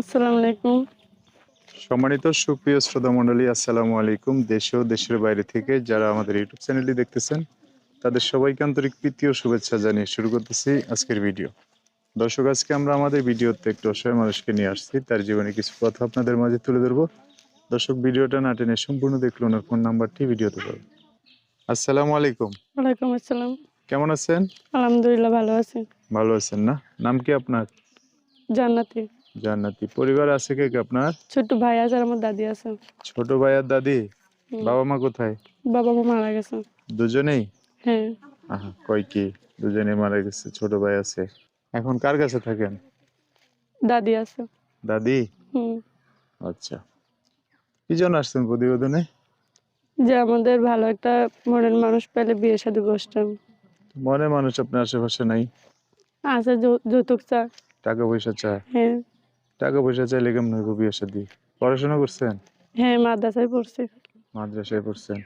আসসালামু আলাইকুম। সম্মানিত সুপ্রিয় শ্রোতা মণ্ডলী আসসালামু আলাইকুম। দেশ ও দেশের বাইরে থেকে যারা আমাদের ইউটিউব চ্যানেলটি দেখতেছেন তাদের সবাইকে আন্তরিক প্রীতি ও শুভেচ্ছা জানিয়ে শুরু করতেছি আজকের ভিডিও। দর্শক আজকে আমরা আমাদের ভিডিওতে একটু অসহায় মানুষকে নিয়ে আসছি। তার জীবনে কিছু কথা আপনাদের মাঝে তুলে ধরবো। দর্শক ভিডিওটা না টেনে সম্পূর্ণ দেখল ওনার ফোন নাম্বারটি ভিডিওতে পাবেন আসসালামু আলাইকুম। ওয়ালাইকুম আসসালাম। কেমন আছেন? আলহামদুলিল্লাহ ভালো আছি। ভালো আছেন না? নাম কি আপনার? জান্নাতি। জান্নাতি। পরিবার আছে কে কে আপনার? ছোট্ট ভাই আছে আর আমার দাদি আছে। ছোট ভাই আর দাদি? বাবা মা কোথায়? বাবা মা মারা গেছে। দুজনেই? হ্যাঁ। আহা কয় কি? দুজনে মারা গেছে ছোট ভাই আছে। এখন কার কাছে থাকেন? দাদি আছে। দাদি? হুম। আচ্ছা। কি জন্য আসছেন প্রতিবেদনে? যে আমাদের ভালো একটা মনের মানুষ পেলে বিয়ে শাদী বসতাম মনে মানুষ আপনার আশেপাশে নাই? আছে যৌতুক চা টাকা পয়সা চায়? হ্যাঁ। টাকা পয়সা চাইলে কেমন হইব বিয়ে শাদি পড়াশোনা করছেন? হ্যাঁ মাদ্রাসায় পড়ছি। মাদ্রাসায় পড়ছেন।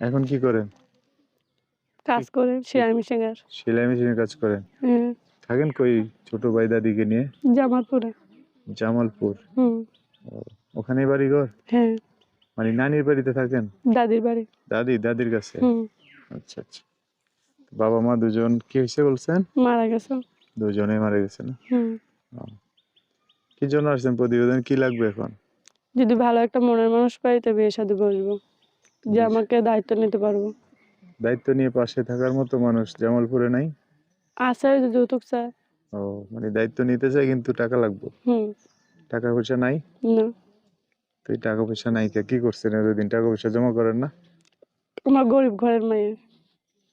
এখন কি করেন? কাজ করেন সেলাই মিশিংয়ের সেলাই মেশিনের কাজ করেন? হ্যাঁ। থাকেন কই ছোট ভাই দাদিকে নিয়ে? জামালপুরে। জামালপুর? হুম। ওখানে বাড়ি ঘর? হ্যাঁ। মানে নানির বাড়িতে থাকেন? দাদির বাড়ি। দাদি দাদির কাছে? হুম। আচ্ছা আচ্ছা। বাবা মা দুজন কি হয়েছে বলছেন? মারা গেছে। দুজনেই মারা গেছে না? হুম। কি জন্য আসছেন প্রতিবেদন? কি লাগবে এখন? যদি ভালো একটা মনের মানুষ পাই তো বিয়ে শাদী বসবো। যে আমাকে দায়িত্ব নিতে পারব। দায়িত্ব নিয়ে পাশে থাকার মতো মানুষ জামালপুরে নাই? আছে যৌতুক চায়। ও মানে দায়িত্ব নিতে চাই কিন্তু টাকা লাগবে? হুম। টাকা পয়সা নাই? না। তো এই টাকা পয়সা নাই কে? কি করছেন এতদিন? টাকা পয়সা জমা করেন না? আমার গরিব ঘরের মেয়ে।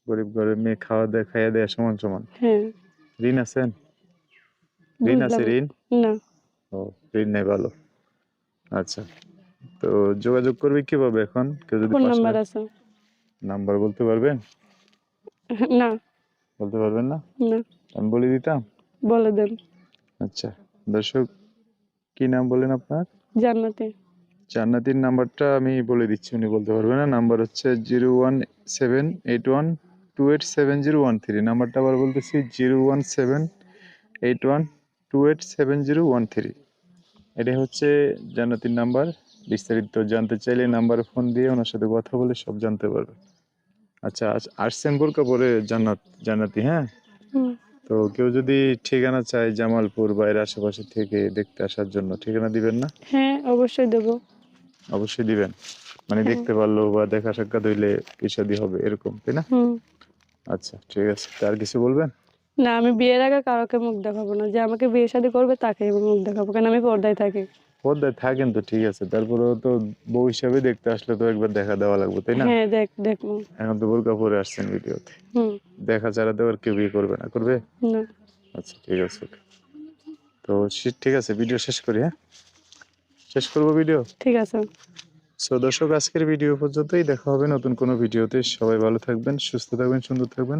গরিব ঘরের মেয়ে খাওয়া দেয় খাইয়া দেয় সমান সমান। হ্যাঁ। ঋণ আছেন? ঋণ আছে ঋণ? না। ও ঋণ নেই ভালো। আচ্ছা তো যোগাযোগ করবে কীভাবে এখন? কেউ যদি ফোন নাম্বার আছে। নাম্বার বলতে পারবেন? না। বলতে পারবেন না? না। আমি বলে দিতাম? বলে দেন। আচ্ছা দর্শক কি নাম বলেন আপনার? জান্নাতি। জান্নাতির নাম্বারটা আমি বলে দিচ্ছি উনি বলতে পারবে না। নাম্বার হচ্ছে zero one seven eight one two eight seven zero one three. নাম্বারটা আবার বলতেছি zero one seven eight one two eight seven zero one three. এটাই হচ্ছে জান্নাতির নাম্বার। বিস্তারিত জানতে চাইলে নাম্বারে ফোন দিয়ে ওনার সাথে কথা বলে সব জানতে পারবে আচ্ছা আসছেন বোরকা পরে জান্নাত জান্নাতি হ্যাঁ? তো কেউ যদি ঠিকানা চায় জামালপুর বা এর আশেপাশে থেকে দেখতে আসার জন্য ঠিকানা দিবেন না? হ্যাঁ অবশ্যই দেবো। অবশ্যই দিবেন। মানে হ্যাঁ। দেখতে পারল বা দেখা সাক্ষাৎ হইলে বিষাদি হবে এরকম তাই না? আচ্ছা ঠিক আছে। আর কিছু বলবেন? না আমি বিয়ের আগে কারোকে মুখ দেখাবো না। যে আমাকে বিয়ে শাদী করবে তাকে আমি মুখ দেখাবো কেন আমি পর্দায় থাকি? পর্দায় থাকেন তো ঠিক আছে। তারপরেও তো বউ হিসাবে দেখতে আসলে তো একবার দেখা দেওয়া লাগবে তাই না? হ্যাঁ দেখ দেখব এখন তো বোরকা পরে আসছেন ভিডিওতে। হুম। দেখা ছাড়া তো আর কেউ বিয়ে করবে না করবে? না। আচ্ছা ঠিক আছে তো ঠিক আছে ভিডিও শেষ করি হ্যাঁ? শেষ করব ভিডিও? ঠিক আছে। সো দর্শক আজকের ভিডিও পর্যন্তই। দেখা হবে নতুন কোনো ভিডিওতে। সবাই ভালো থাকবেন সুস্থ থাকবেন সুন্দর থাকবেন।